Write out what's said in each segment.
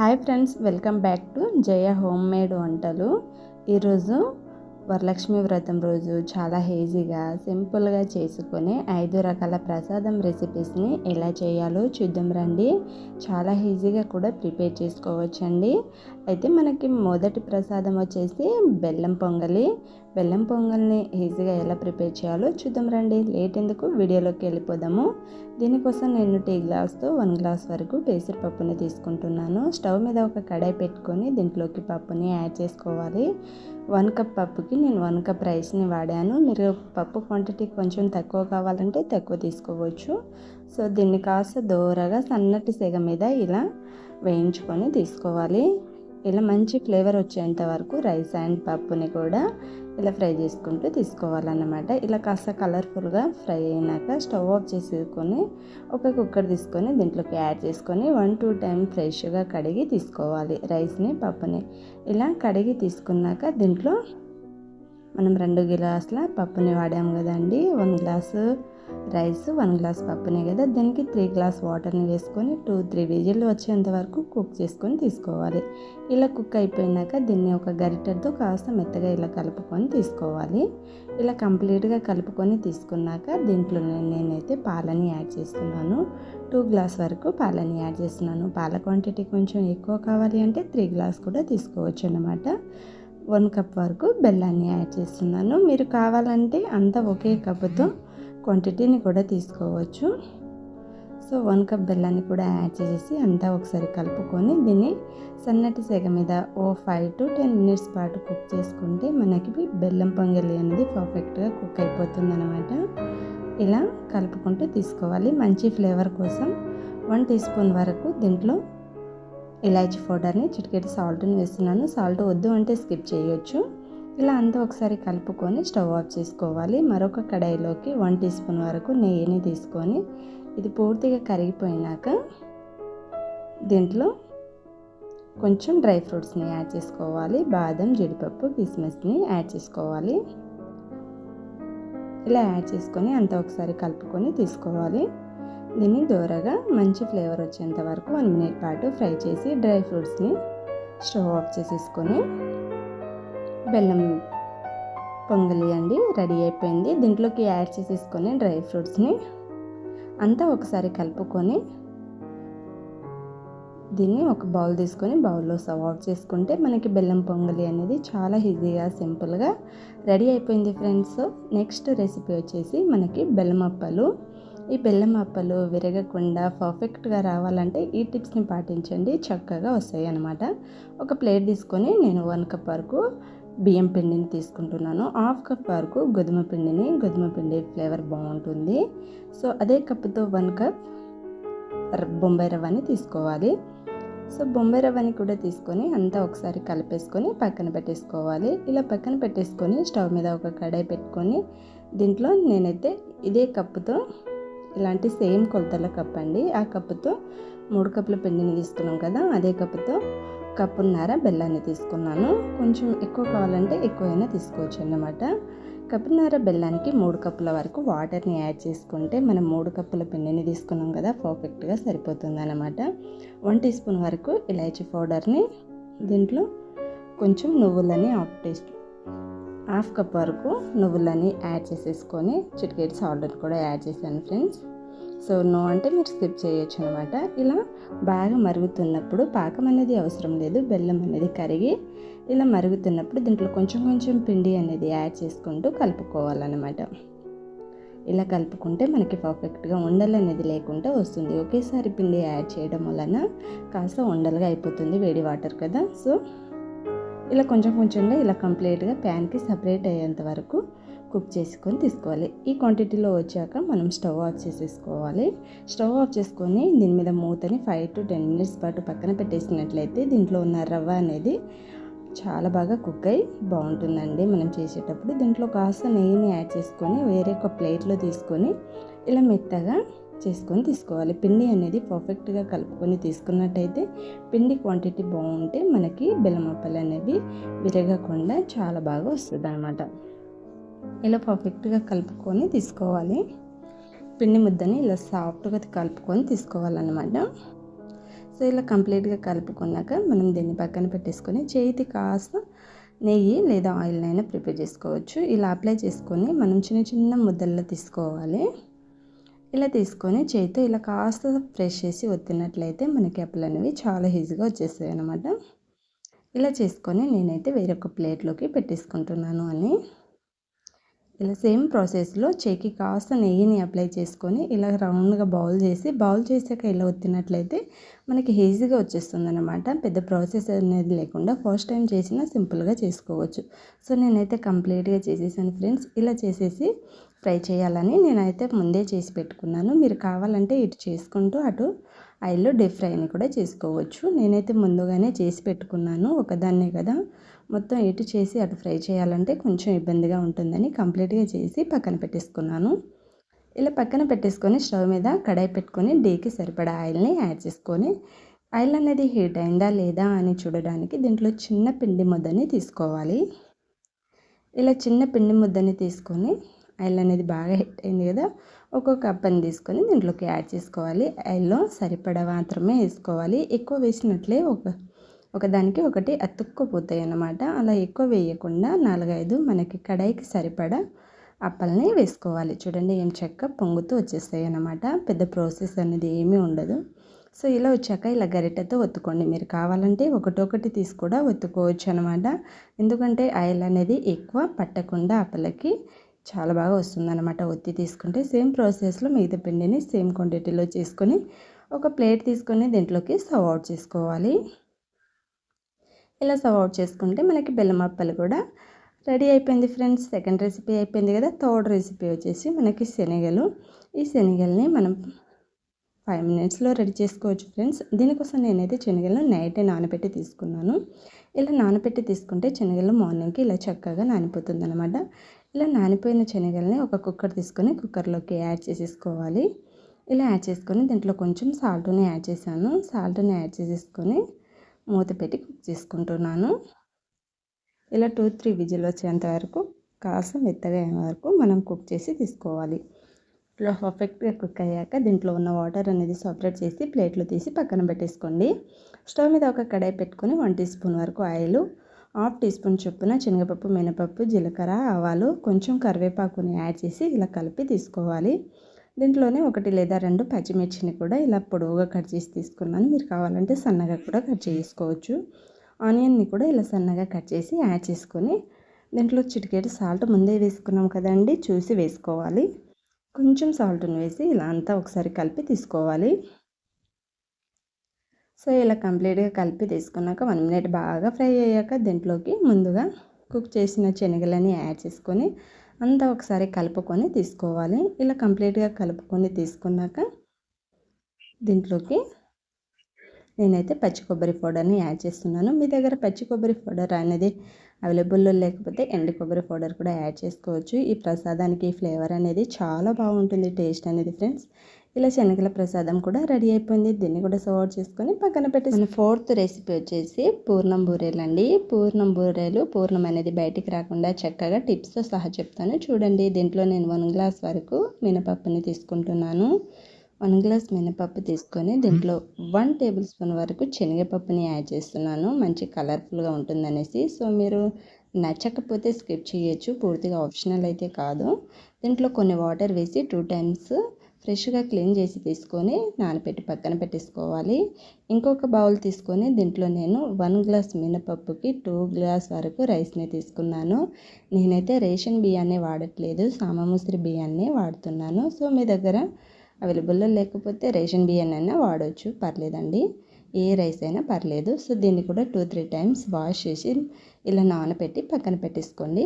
Hi friends welcome back to Jaya home made వంటలు. ఈరోజు వరలక్ష్మి వ్రతం రోజు చాలా హేజీగా సింపుల్గా చేసుకొని ఐదు రకాల ప్రసాదం రెసిపీస్ని ఎలా చేయాలో చూద్దాం రండి. చాలా ఈజీగా కూడా ప్రిపేర్ చేసుకోవచ్చండి. అయితే మనకి మొదటి ప్రసాదం వచ్చేసి బెల్లం పొంగలి. బెల్లం పొంగల్ని ఈజీగా ఎలా ప్రిపేర్ చేయాలో చూద్దాం రండి. లేట్ ఎందుకు? వీడియోలోకి వెళ్ళిపోదాము. దీనికోసం నేను టీ గ్లాస్తో వన్ గ్లాస్ వరకు పెసరపప్పుని తీసుకుంటున్నాను. స్టవ్ మీద ఒక కడాయి పెట్టుకొని దీంట్లోకి పప్పుని యాడ్ చేసుకోవాలి. వన్ కప్ పప్పుకి నేను వన్ కప్ రైస్ని వాడాను. మీరు పప్పు క్వాంటిటీ కొంచెం తక్కువ కావాలంటే తక్కువ తీసుకోవచ్చు. సో దీన్ని కాస్త దూరగా సన్నటి సెగ మీద ఇలా వేయించుకొని తీసుకోవాలి. ఇలా మంచి ఫ్లేవర్ వచ్చేంత వరకు రైస్ అండ్ పప్పుని కూడా ఇలా ఫ్రై చేసుకుంటూ తీసుకోవాలన్నమాట. ఇలా కాస్త కలర్ఫుల్గా ఫ్రై అయినాక స్టవ్ ఆఫ్ చేసుకొని ఒక కుక్కర్ తీసుకొని దీంట్లోకి యాడ్ చేసుకొని వన్ టూ టైం ఫ్రెష్గా కడిగి తీసుకోవాలి రైస్ని పప్పుని. ఇలా కడిగి తీసుకున్నాక దీంట్లో మనం రెండు గ్లాసుల పప్పుని వాడాము కదండి one glass rice one glass పప్పునే కదా దీనికి త్రీ గ్లాస్ వాటర్ని వేసుకొని టూ త్రీ విజిల్ వచ్చేంత వరకు కుక్ చేసుకొని తీసుకోవాలి. ఇలా కుక్ అయిపోయినాక దీన్ని ఒక గరిటెతో కాస్త మెత్తగా ఇలా కలుపుకొని తీసుకోవాలి. ఇలా కంప్లీట్గా కలుపుకొని తీసుకున్నాక దీంట్లో నేనైతే పాలని యాడ్ చేస్తున్నాను. టూ గ్లాస్ వరకు పాలని యాడ్ చేస్తున్నాను. పాల క్వాంటిటీ కొంచెం ఎక్కువ కావాలి అంటే త్రీ గ్లాస్ కూడా తీసుకోవచ్చు అన్నమాట. వన్ కప్ వరకు బెల్లాన్ని యాడ్ చేస్తున్నాను. మీరు కావాలంటే అంతా ఒకే కప్తో క్వాంటిటీని కూడా తీసుకోవచ్చు. సో వన్ కప్ బెల్లాన్ని కూడా యాడ్ చేసేసి అంతా ఒకసారి కలుపుకొని దీన్ని సన్నటి సెగ మీద ఓ ఫైవ్ టు టెన్ మినిట్స్ పాటు కుక్ చేసుకుంటే మనకి బెల్లం పొంగలి అనేది పర్ఫెక్ట్గా కుక్ అయిపోతుంది అనమాట ఇలా కలుపుకుంటూ తీసుకోవాలి. మంచి ఫ్లేవర్ కోసం వన్ టీ స్పూన్ వరకు దీంట్లో ఇలాచీ పౌడర్ని చిటికెటి సాల్ట్ని వేస్తున్నాను. సాల్ట్ వద్దు అంటే స్కిప్ చేయొచ్చు. ఇలా అంతా ఒకసారి కలుపుకొని స్టవ్ ఆఫ్ చేసుకోవాలి. మరొక కడాయిలోకి వన్ టీ స్పూన్ వరకు నెయ్యిని తీసుకొని ఇది పూర్తిగా కరిగిపోయినాక దీంట్లో కొంచెం డ్రై ఫ్రూట్స్ని యాడ్ చేసుకోవాలి. బాదం జీడిపప్పు కిస్మిస్ని యాడ్ చేసుకోవాలి. ఇలా యాడ్ చేసుకొని అంతా ఒకసారి కలుపుకొని తీసుకోవాలి. దీన్ని దూరగా మంచి ఫ్లేవర్ వచ్చేంత వరకు వన్ మినిట్ పాటు ఫ్రై చేసి డ్రై ఫ్రూట్స్ని స్టవ్ ఆఫ్ చేసేసుకొని బెల్లం పొంగలి అండి రెడీ అయిపోయింది. దీంట్లోకి యాడ్ చేసేసుకొని డ్రై ఫ్రూట్స్ని అంతా ఒకసారి కలుపుకొని దీన్ని ఒక బౌల్ తీసుకొని బౌల్లో సర్వ్ అవుట్ చేసుకుంటే మనకి బెల్లం పొంగలి అనేది చాలా ఈజీగా సింపుల్గా రెడీ అయిపోయింది ఫ్రెండ్స్. నెక్స్ట్ రెసిపీ వచ్చేసి మనకి బెల్లం అప్పలు. ఈ బెల్లం అప్పలు విరగకుండా పర్ఫెక్ట్గా రావాలంటే ఈ టిప్స్ని పాటించండి. చక్కగా వస్తాయి అన్నమాట ఒక ప్లేట్ తీసుకొని నేను వన్ కప్ వరకు బియ్యం పిండిని తీసుకుంటున్నాను. హాఫ్ కప్ వరకు గోధుమ పిండిని గోధుమ పిండి ఫ్లేవర్ బాగుంటుంది. సో అదే కప్తో వన్ కప్ బొంబాయి రవ్వని తీసుకోవాలి. సో బొంబాయి రవ్వని కూడా తీసుకొని అంతా ఒకసారి కలిపేసుకొని పక్కన పెట్టేసుకోవాలి. ఇలా పక్కన పెట్టేసుకొని స్టవ్ మీద ఒక కడాయి పెట్టుకొని దీంట్లో నేనైతే ఇదే కప్పుతో ఇలాంటి సేమ్ కొలతల కప్ అండి ఆ కప్పుతో మూడు కప్పుల పిండిని తీసుకున్నాం కదా అదే కప్పుతో కప్పున్నర బెల్లాన్ని తీసుకున్నాను. కొంచెం ఎక్కువ కావాలంటే ఎక్కువైనా తీసుకోవచ్చు అన్నమాట కప్పున్నర బెల్లానికి మూడు కప్పుల వరకు వాటర్ని యాడ్ చేసుకుంటే మనం మూడు కప్పుల పిండిని తీసుకున్నాం కదా పర్ఫెక్ట్గా సరిపోతుంది అనమాట వన్ టీ స్పూన్ వరకు ఇలాచీ పౌడర్ని దీంట్లో కొంచెం నువ్వులని హాఫ్ టేస్ట్ హాఫ్ కప్ వరకు నువ్వులని యాడ్ చేసేసుకొని చిటికేట్ సాల్ట్ కూడా యాడ్ చేశాను ఫ్రెండ్స్. సో నో అంటే మీరు స్కిప్ చేయొచ్చు అనమాట ఇలా బాగా మరుగుతున్నప్పుడు పాకం అనేది అవసరం లేదు బెల్లం అనేది కరిగి ఇలా మరుగుతున్నప్పుడు దీంట్లో కొంచెం కొంచెం పిండి అనేది యాడ్ చేసుకుంటూ కలుపుకోవాలన్నమాట. ఇలా కలుపుకుంటే మనకి పర్ఫెక్ట్గా ఉండలు అనేది లేకుండా వస్తుంది. ఒకేసారి పిండి యాడ్ చేయడం వలన కాస్త ఉండలుగా అయిపోతుంది వేడి వాటర్ కదా. సో ఇలా కొంచెం కొంచెంగా ఇలా కంప్లీట్గా ప్యాన్కి సపరేట్ అయ్యేంత వరకు కుక్ చేసుకొని తీసుకోవాలి. ఈ క్వాంటిటీలో వచ్చాక మనం స్టవ్ ఆఫ్ చేసేసుకోవాలి. స్టవ్ ఆఫ్ చేసుకొని దీని మీద మూతని ఫైవ్ టు టెన్ మినిట్స్ పాటు పక్కన పెట్టేసినట్లయితే దీంట్లో ఉన్న రవ్వ అనేది చాలా బాగా కుక్ అయి బాగుంటుందండి. మనం చేసేటప్పుడు దీంట్లో కాస్త నెయ్యిని యాడ్ చేసుకొని వేరే ఒక ప్లేట్లో తీసుకొని ఇలా మెత్తగా చేసుకొని తీసుకోవాలి. పిండి అనేది పర్ఫెక్ట్గా కలుపుకొని తీసుకున్నట్టయితే పిండి క్వాంటిటీ బాగుంటే మనకి బెల్లం అప్పలు అనేవి విరగకుండా చాలా బాగా వస్తుంది అనమాట ఇలా పర్ఫెక్ట్గా కలుపుకొని తీసుకోవాలి. పిండి ముద్దని ఇలా సాఫ్ట్గా కలుపుకొని తీసుకోవాలన్నమాట. సో ఇలా కంప్లీట్గా కలుపుకున్నాక మనం దీన్ని పక్కన పెట్టేసుకొని చేతి కాస్త నెయ్యి లేదా ఆయిల్ అయినా ప్రిపేర్ చేసుకోవచ్చు. ఇలా అప్లై చేసుకొని మనం చిన్న చిన్న ముద్దల్లో తీసుకోవాలి. ఇలా తీసుకొని చేతితో ఇలా కాస్త ఫ్రెష్ చేసి ఒత్తినట్లయితే మనకి అప్పులు అనేవి చాలా ఈజీగా వచ్చేస్తాయి అన్నమాట ఇలా చేసుకొని నేనైతే వేరొక ప్లేట్లోకి పెట్టేసుకుంటున్నాను అని. ఇలా సేమ్ ప్రాసెస్లో చేకి కాస్త నెయ్యిని అప్లై చేసుకొని ఇలా రౌండ్గా బౌల్ చేసి బౌల్ చేసాక ఇలా ఒత్తినట్లయితే మనకి ఈజీగా వచ్చేస్తుంది అనమాట పెద్ద ప్రాసెస్ అనేది లేకుండా ఫస్ట్ టైం చేసినా సింపుల్గా చేసుకోవచ్చు. సో నేనైతే కంప్లీట్గా చేసేసాను ఫ్రెండ్స్. ఇలా చేసేసి ఫ్రై చేయాలని నేనైతే ముందే చేసి పెట్టుకున్నాను. మీరు కావాలంటే ఇటు చేసుకుంటూ అటు ఆయిల్లో డీప్ ఫ్రైని కూడా చేసుకోవచ్చు. నేనైతే ముందుగానే చేసి పెట్టుకున్నాను. ఒకదాన్నే కదా మొత్తం ఇటు చేసి అటు ఫ్రై చేయాలంటే కొంచెం ఇబ్బందిగా ఉంటుందని కంప్లీట్గా చేసి పక్కన పెట్టేసుకున్నాను. ఇలా పక్కన పెట్టేసుకొని స్టవ్ మీద కడాయి పెట్టుకొని డీకి సరిపడా ఆయిల్ని యాడ్ చేసుకొని ఆయిల్ అనేది హీట్ అయిందా లేదా అని చూడడానికి దీంట్లో చిన్న పిండి ముద్దని తీసుకోవాలి. ఇలా చిన్న పిండి ముద్దని తీసుకొని ఆయిల్ అనేది బాగా హీట్ అయింది కదా ఒక్కొక్క కప్పని తీసుకొని దీంట్లోకి యాడ్ చేసుకోవాలి. ఆయిల్లో సరిపడా మాత్రమే వేసుకోవాలి. ఎక్కువ వేసినట్లే ఒక ఒకదానికి ఒకటి అతుక్కుపోతాయి అన్నమాట. అలా ఎక్కువ వేయకుండా నాలుగైదు మనకి కడాయికి సరిపడా అప్పల్ని వేసుకోవాలి. చూడండి ఏం చెక్క పొంగుతూ వచ్చేస్తాయి అన్నమాట. పెద్ద ప్రాసెస్ అనేది ఏమీ ఉండదు. సో ఇలా వచ్చాక ఇలా గరిటెతో ఒత్తుకోండి. మీరు కావాలంటే ఒకటొకటి తీసి కూడా ఒత్తుకోవచ్చు అనమాట ఎందుకంటే ఆయిల్ అనేది ఎక్కువ పట్టకుండా అప్పలకి చాలా బాగా వస్తుందన్నమాట ఒత్తి తీసుకుంటే సేమ్ ప్రాసెస్లో మిగతా పిండిని సేమ్ క్వాంటిటీలో చేసుకొని ఒక ప్లేట్ తీసుకొని దీంట్లోకి సర్వ్ అవుట్ చేసుకోవాలి. ఇలా సర్వ్ అవుట్ చేసుకుంటే మనకి బెల్లం అప్పలు కూడా రెడీ అయిపోయింది ఫ్రెండ్స్. సెకండ్ రెసిపీ అయిపోయింది కదా. థర్డ్ రెసిపీ వచ్చేసి మనకి శనగలు. ఈ శనగల్ని మనం ఫైవ్ మినిట్స్లో రెడీ చేసుకోవచ్చు ఫ్రెండ్స్. దీనికోసం నేనైతే శనగలను నైటే నానబెట్టి తీసుకున్నాను. ఇలా నానబెట్టి తీసుకుంటే శనగలు మార్నింగ్కి ఇలా చక్కగా నానిపోతుంది అనమాట ఇలా నానిపోయిన శనగల్ని ఒక కుక్కర్ తీసుకొని కుక్కర్లోకి యాడ్ చేసేసుకోవాలి. ఇలా యాడ్ చేసుకొని దీంట్లో కొంచెం సాల్ట్ని యాడ్ చేశాను. సాల్ట్ని యాడ్ చేసేసుకొని మూత పెట్టి కుక్ చేసుకుంటున్నాను. ఇలా టూ త్రీ విజిల్ వచ్చేంత వరకు కాస్త మెత్తగా అయిన వరకు మనం కుక్ చేసి తీసుకోవాలి. ఇట్లా పర్ఫెక్ట్గా కుక్ అయ్యాక దీంట్లో ఉన్న వాటర్ అనేది సపరేట్ చేసి ప్లేట్లో తీసి పక్కన పెట్టేసుకోండి. స్టవ్ మీద ఒక కడాయి పెట్టుకొని వన్ టీ స్పూన్ వరకు ఆయిల్ హాఫ్ టీ స్పూన్ చొప్పున శనగపప్పు మినపప్పు జీలకర్ర ఆవాలు కొంచెం కరివేపాకుని యాడ్ చేసి ఇలా కలిపి తీసుకోవాలి. దీంట్లోనే ఒకటి లేదా రెండు పచ్చిమిర్చిని కూడా ఇలా పొడవుగా కట్ చేసి తీసుకున్నాను. మీరు కావాలంటే సన్నగా కూడా కట్ చేసుకోవచ్చు. ఆనియన్ని కూడా ఇలా సన్నగా కట్ చేసి యాడ్ చేసుకొని దీంట్లో చిటికేటు సాల్ట్ ముందే వేసుకున్నాం కదండి చూసి వేసుకోవాలి. కొంచెం సాల్ట్ని వేసి ఇలా అంతా ఒకసారి కలిపి తీసుకోవాలి. సో ఇలా కంప్లీట్గా కలిపి తీసుకున్నాక వన్ మినిట్ బాగా ఫ్రై అయ్యాక దీంట్లోకి ముందుగా కుక్ చేసిన శనగలని యాడ్ చేసుకొని అంతా ఒకసారి కలుపుకొని తీసుకోవాలి. ఇలా కంప్లీట్గా కలుపుకొని తీసుకున్నాక దీంట్లోకి నేనైతే పచ్చి కొబ్బరి పౌడర్ని యాడ్ చేస్తున్నాను. మీ దగ్గర పచ్చి కొబ్బరి పౌడర్ అనేది అవైలబుల్లో లేకపోతే ఎండు కొబ్బరి పౌడర్ కూడా యాడ్ చేసుకోవచ్చు. ఈ ప్రసాదానికి ఫ్లేవర్ అనేది చాలా బాగుంటుంది. టేస్ట్ అనేది ఫ్రెండ్స్. ఇలా శనగల ప్రసాదం కూడా రెడీ అయిపోయింది. దీన్ని కూడా సర్వ్ చేసుకొని పక్కన పెట్టేసి ఫోర్త్ రెసిపీ వచ్చేసి పూర్ణం బూరెలు అండి పూర్ణం బూరెలు పూర్ణం అనేది బయటికి రాకుండా చక్కగా టిప్స్తో సహా చెప్తాను. చూడండి దీంట్లో నేను వన్ గ్లాస్ వరకు మినపప్పుని తీసుకుంటున్నాను. వన్ గ్లాస్ మినపప్పు తీసుకొని దీంట్లో వన్ టేబుల్ స్పూన్ వరకు శనగపప్పుని యాడ్ చేస్తున్నాను. మంచి కలర్ఫుల్గా ఉంటుందనేసి. సో మీరు నచ్చకపోతే స్కిప్ చేయొచ్చు. పూర్తిగా ఆప్షనల్ అయితే కాదు. దీంట్లో కొన్ని వాటర్ వేసి టూ టైమ్స్ ఫ్రెష్గా క్లీన్ చేసి తీసుకొని నానబెట్టి పక్కన పెట్టేసుకోవాలి. ఇంకొక బౌల్ తీసుకొని దీంట్లో నేను వన్ గ్లాస్ మినపప్పుకి టూ గ్లాస్ వరకు రైస్ని తీసుకున్నాను. నేనైతే రేషన్ బియ్యాన్ని వాడట్లేదు సామముసిరి బియ్యాన్ని వాడుతున్నాను. సో మీ దగ్గర అవైలబుల్లో లేకపోతే రేషన్ బియ్యాన్ని అయినా వాడవచ్చు పర్లేదండి. ఏ రైస్ అయినా పర్లేదు. సో దీన్ని కూడా టూ త్రీ టైమ్స్ వాష్ చేసి ఇలా నానబెట్టి పక్కన పెట్టేసుకోండి.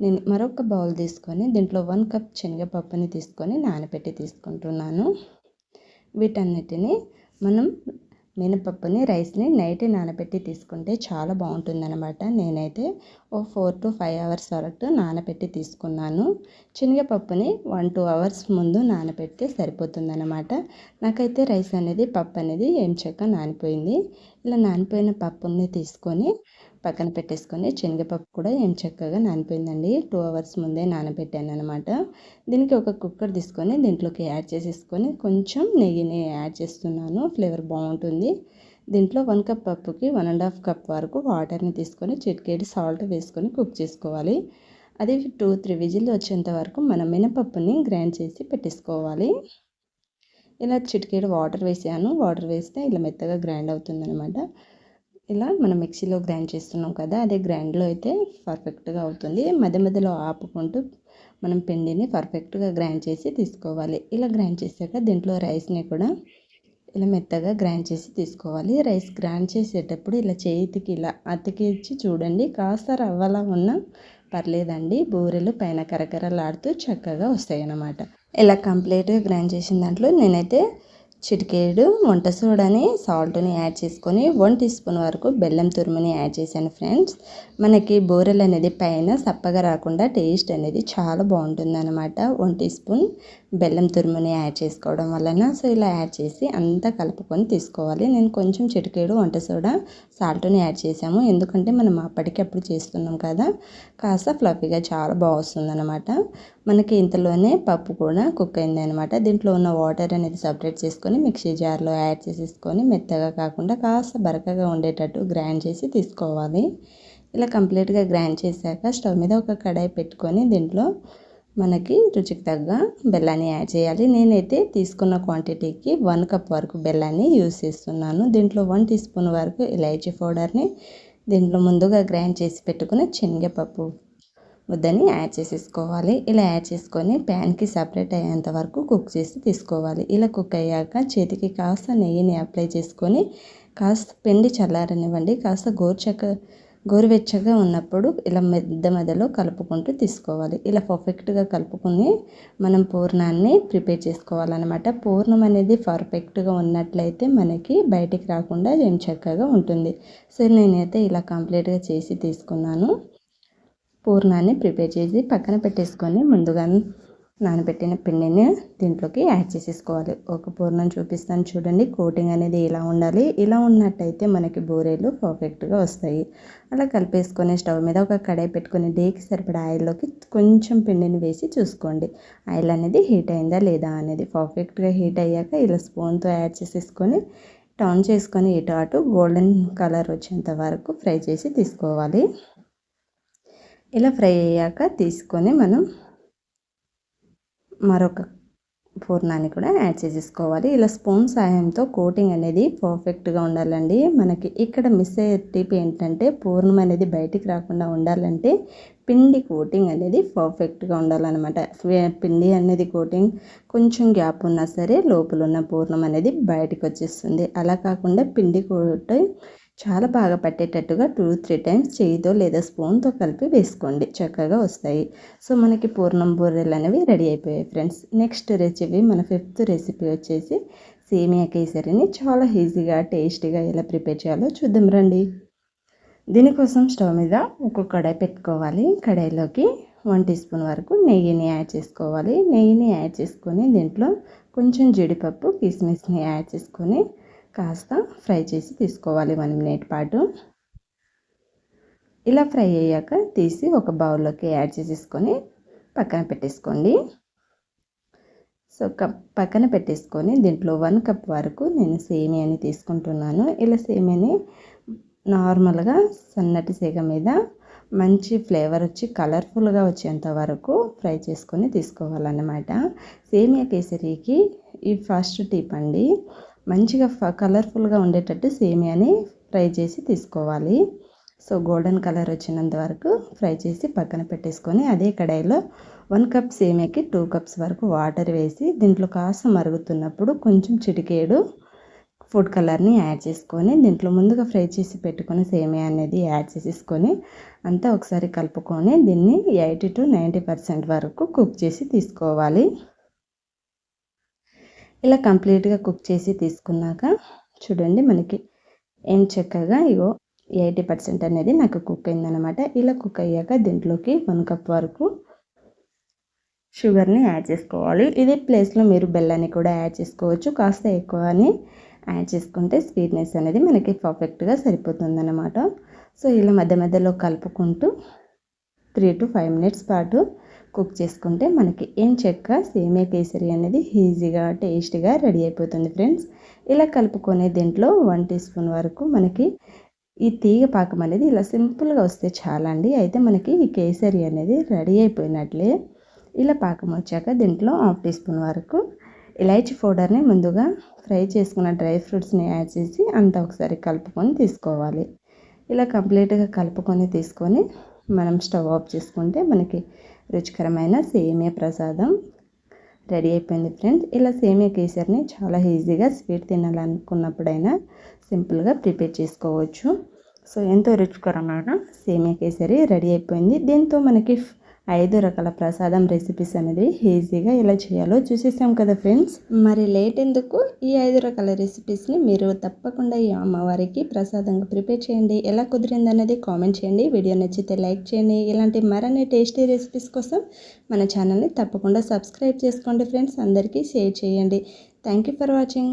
నేను మరొక బౌల్ తీసుకొని దీంట్లో వన్ కప్ శనగపప్పుని తీసుకొని నానబెట్టి తీసుకుంటున్నాను. వీటన్నిటిని మనం మినపప్పుని రైస్ని నైట్ నానబెట్టి తీసుకుంటే చాలా బాగుంటుందన్నమాట. నేనైతే ఓ ఫోర్ టు ఫైవ్ అవర్స్ వరకు నానబెట్టి తీసుకున్నాను. శనగపప్పుని వన్ టూ అవర్స్ ముందు నానబెడితే సరిపోతుందన్నమాట. నాకైతే రైస్ అనేది పప్పు అనేది ఏం నానిపోయింది. ఇలా నానిపోయిన పప్పుని తీసుకొని పక్కన పెట్టేసుకొని శనగపప్పు కూడా ఏం చక్కగా నానిపోయిందండి. టూ అవర్స్ ముందే నానబెట్టాను అనమాట దీనికి ఒక కుక్కర్ తీసుకొని దీంట్లోకి యాడ్ చేసేసుకొని కొంచెం నెయ్యిని యాడ్ చేస్తున్నాను. ఫ్లేవర్ బాగుంటుంది. దీంట్లో వన్ కప్ పప్పుకి వన్ అండ్ హాఫ్ కప్ వరకు వాటర్ని తీసుకొని చిటికేడి సాల్ట్ వేసుకొని కుక్ చేసుకోవాలి. అది టూ త్రీ విజిల్ వచ్చేంత వరకు మనం మినపప్పుని గ్రైండ్ చేసి పెట్టేసుకోవాలి. ఇలా చిటికేడు వాటర్ వేసాను. వాటర్ వేస్తే ఇలా మెత్తగా గ్రైండ్ అవుతుందనమాట ఇలా మనం మిక్సీలో గ్రైండ్ చేస్తున్నాం కదా అదే గ్రైండ్లో అయితే పర్ఫెక్ట్గా అవుతుంది. మధ్య మధ్యలో ఆపుకుంటూ మనం పిండిని పర్ఫెక్ట్గా గ్రైండ్ చేసి తీసుకోవాలి. ఇలా గ్రైండ్ చేశాక దీంట్లో రైస్ని కూడా ఇలా మెత్తగా గ్రైండ్ చేసి తీసుకోవాలి. రైస్ గ్రైండ్ చేసేటప్పుడు ఇలా చేతికి ఇలా అతికిచ్చి చూడండి కాస్త రవ్వలా ఉన్నా పర్లేదండి. బూరెలు పైన కరకరలాడుతూ చక్కగా వస్తాయి అన్నమాట ఇలా కంప్లీట్గా గ్రైండ్ చేసిన దాంట్లో నేనైతే చిటికేడు వంట సోడాని సాల్ట్ని యాడ్ చేసుకొని వన్ టీ స్పూన్ వరకు బెల్లం తురుముని యాడ్ చేశాను ఫ్రెండ్స్. మనకి బూరెలు అనేది పైన సప్పగా రాకుండా టేస్ట్ అనేది చాలా బాగుంటుంది అనమాట వన్ టీ స్పూన్ బెల్లం తురుముని యాడ్ చేసుకోవడం వలన సో ఇలా యాడ్ చేసి అంతా కలుపుకొని తీసుకోవాలి. నేను కొంచెం చిటికేడు వంట సోడా సాల్ట్ని యాడ్ చేసాము ఎందుకంటే మనం అప్పటికప్పుడు చేస్తున్నాం కదా కాస్త ఫ్లఫీగా చాలా బాగుంది అనమాట మనకి ఇంతలోనే పప్పు కూడా కుక్ అయింది అనమాట దీంట్లో ఉన్న వాటర్ అనేది సపరేట్ చేసుకొని మిక్సీ జార్లో యాడ్ చేసేసుకొని మెత్తగా కాకుండా కాస్త బరకగా ఉండేటట్టు గ్రైండ్ చేసి తీసుకోవాలి. ఇలా కంప్లీట్గా గ్రైండ్ చేశాక స్టవ్ మీద ఒక కడాయి పెట్టుకొని దీంట్లో మనకి రుచికి తగ్గ బెల్లాన్ని యాడ్ చేయాలి. నేనైతే తీసుకున్న క్వాంటిటీకి వన్ కప్ వరకు బెల్లాన్ని యూస్ చేస్తున్నాను. దీంట్లో వన్ టీ స్పూన్ వరకు ఇలైచీ పౌడర్ని దీంట్లో ముందుగా గ్రైండ్ చేసి పెట్టుకుని శనగపప్పు ముద్దని యాడ్ చేసేసుకోవాలి. ఇలా యాడ్ చేసుకొని ప్యాన్కి సపరేట్ అయ్యేంత వరకు కుక్ చేసి తీసుకోవాలి. ఇలా కుక్ అయ్యాక చేతికి కాస్త నెయ్యిని అప్లై చేసుకొని కాస్త పిండి చల్లారనివ్వండి కాస్త గోరుచక్క గోరువెచ్చగా ఉన్నప్పుడు ఇలా మెద్ద మెదలో కలుపుకుంటూ తీసుకోవాలి. ఇలా పర్ఫెక్ట్గా కలుపుకొని మనం పూర్ణాన్ని ప్రిపేర్ చేసుకోవాలన్నమాట. పూర్ణం అనేది పర్ఫెక్ట్గా ఉన్నట్లయితే మనకి బయటికి రాకుండా ఏం చక్కగా ఉంటుంది. సో నేనైతే ఇలా కంప్లీట్గా చేసి తీసుకున్నాను. పూర్ణాన్ని ప్రిపేర్ చేసి పక్కన పెట్టేసుకొని ముందుగా నానబెట్టిన పిండిని దీంట్లోకి యాడ్ చేసేసుకోవాలి. ఒక పూర్ణం చూపిస్తాను చూడండి కోటింగ్ అనేది ఇలా ఉండాలి? ఇలా ఉన్నట్టయితే మనకి బూరెలు పర్ఫెక్ట్గా వస్తాయి. అలా కలిపేసుకొని స్టవ్ మీద ఒక కడాయి పెట్టుకొని డేకి సరిపడా ఆయిల్లోకి కొంచెం పిండిని వేసి చూసుకోండి. ఆయిల్ అనేది హీట్ అయిందా లేదా అనేది పర్ఫెక్ట్గా హీట్ అయ్యాక ఇలా స్పూన్తో యాడ్ చేసేసుకొని టర్న్ చేసుకొని ఇటు అటు గోల్డెన్ కలర్ వచ్చేంత వరకు ఫ్రై చేసి తీసుకోవాలి. ఇలా ఫ్రై అయ్యాక తీసుకొని మనం మరొక పూర్ణాన్ని కూడా యాడ్ చేసేసుకోవాలి. ఇలా స్పూన్ సాయంతో కోటింగ్ అనేది పర్ఫెక్ట్గా ఉండాలండి. మనకి ఇక్కడ మిస్ అయ్యే టిప్ ఏంటంటే పూర్ణం అనేది బయటికి రాకుండా ఉండాలంటే పిండి కోటింగ్ అనేది పర్ఫెక్ట్గా ఉండాలన్నమాట. పిండి అనేది కోటింగ్ కొంచెం గ్యాప్ ఉన్నా సరే లోపల ఉన్న పూర్ణం అనేది బయటకు వచ్చేస్తుంది. అలా కాకుండా పిండి కోటింగ్ చాలా బాగా పట్టేటట్టుగా టూ త్రీ టైమ్స్ చేయితో లేదా స్పూన్తో కలిపి వేసుకోండి. చక్కగా వస్తాయి. సో మనకి పూర్ణం బూరెలు అనేవి రెడీ అయిపోయాయి ఫ్రెండ్స్ నెక్స్ట్ రెసిపీ మన ఫిఫ్త్ రెసిపీ వచ్చేసి సేమియా కేసరిని చాలా ఈజీగా టేస్టీగా ఎలా ప్రిపేర్ చేయాలో చూద్దాం రండి. దీనికోసం స్టవ్ మీద ఒక కడాయి పెట్టుకోవాలి. కడాయిలోకి వన్ టీ స్పూన్ వరకు నెయ్యిని యాడ్ చేసుకోవాలి. నెయ్యిని యాడ్ చేసుకొని దీంట్లో కొంచెం జీడిపప్పు కిస్మిస్ని యాడ్ చేసుకొని కాస్త ఫ్రై చేసి తీసుకోవాలి వన్ మినిట్ పాటు. ఇలా ఫ్రై అయ్యాక తీసి ఒక బౌల్లోకి యాడ్ చేసేసుకొని పక్కన పెట్టేసుకోండి. సో కప్ పక్కన పెట్టేసుకొని దీంట్లో వన్ కప్ వరకు నేను సేమియాని తీసుకుంటున్నాను. ఇలా సేమియాని నార్మల్గా సన్నటి సేగ మీద మంచి ఫ్లేవర్ వచ్చి కలర్ఫుల్గా వచ్చేంత వరకు ఫ్రై చేసుకొని తీసుకోవాలన్నమాట. సేమియా కేసరికి ఈ ఫస్ట్ టిప్ అండి. మంచిగా కలర్ఫుల్గా ఉండేటట్టు సేమియాని ఫ్రై చేసి తీసుకోవాలి. సో గోల్డెన్ కలర్ వచ్చినంత వరకు ఫ్రై చేసి పక్కన పెట్టేసుకొని అదే కడాయిలో వన్ కప్ సేమియాకి టూ కప్స్ వరకు వాటర్ వేసి దీంట్లో కాస్త మరుగుతున్నప్పుడు కొంచెం చిటికేడు ఫుడ్ కలర్ని యాడ్ చేసుకొని దీంట్లో ముందుగా ఫ్రై చేసి పెట్టుకుని సేమియా అనేది యాడ్ చేసేసుకొని అంతా ఒకసారి కలుపుకొని దీన్ని ఎయిటీ టు నైంటీ పర్సెంట్ వరకు కుక్ చేసి తీసుకోవాలి. ఇలా కంప్లీట్గా కుక్ చేసి తీసుకున్నాక చూడండి మనకి ఏం చక్కగా ఇగో ఎయిటీ పర్సెంట్ అనేది నాకు కుక్ అయిందనమాట ఇలా కుక్ అయ్యాక దీంట్లోకి వన్ కప్ వరకు షుగర్ని యాడ్ చేసుకోవాలి. ఇదే ప్లేస్లో మీరు బెల్లాన్ని కూడా యాడ్ చేసుకోవచ్చు. కాస్త ఎక్కువని యాడ్ చేసుకుంటే స్వీట్నెస్ అనేది మనకి పర్ఫెక్ట్గా సరిపోతుందన్నమాట. సో ఇలా మధ్య మధ్యలో కలుపుకుంటూ త్రీ టు ఫైవ్ మినిట్స్ పాటు కుక్ చేసుకుంటే మనకి ఏం చెక్క సేమియా కేసరి అనేది ఈజీగా టేస్టీగా రెడీ అయిపోతుంది ఫ్రెండ్స్. ఇలా కలుపుకునే దీంట్లో వన్ టీ స్పూన్ వరకు మనకి ఈ తీగ పాకం అనేది ఇలా సింపుల్గా వస్తే చాలా అండి అయితే మనకి ఈ కేసరి అనేది రెడీ అయిపోయినట్లే. ఇలా పాకం వచ్చాక దీంట్లో హాఫ్ టీ స్పూన్ వరకు ఇలాచీ పౌడర్ని ముందుగా ఫ్రై చేసుకున్న డ్రై ఫ్రూట్స్ని యాడ్ చేసి అంతా ఒకసారి కలుపుకొని తీసుకోవాలి. ఇలా కంప్లీట్గా కలుపుకొని తీసుకొని మనం స్టవ్ ఆఫ్ చేసుకుంటే మనకి రుచికరమైన సేమియా ప్రసాదం. రెడీ అయిపోయింది ఫ్రెండ్స్. ఇలా సేమియా కేసరిని చాలా ఈజీగా స్వీట్ తినాలనుకున్నప్పుడైనా సింపుల్గా ప్రిపేర్ చేసుకోవచ్చు. సో ఎంతో రుచికరమైన సేమియా కేసరి రెడీ అయిపోయింది. దీంతో మనకి ఐదు రకాల ప్రసాదం రెసిపీస్ అనేది ఈజీగా ఎలా చేయాలో చూసేసాం కదా ఫ్రెండ్స్ మరి లేట్ ఎందుకు? ఈ ఐదు రకాల రెసిపీస్ని మీరు తప్పకుండా ఈ అమ్మవారికి ప్రసాదంగా ప్రిపేర్ చేయండి. ఎలా కుదిరింది అనేది కామెంట్ చేయండి. వీడియో నచ్చితే లైక్ చేయండి. ఇలాంటి మరిన్ని టేస్టీ రెసిపీస్ కోసం మన ఛానల్ని తప్పకుండా సబ్స్క్రైబ్ చేసుకోండి ఫ్రెండ్స్ అందరికీ షేర్ చేయండి. Thank you for watching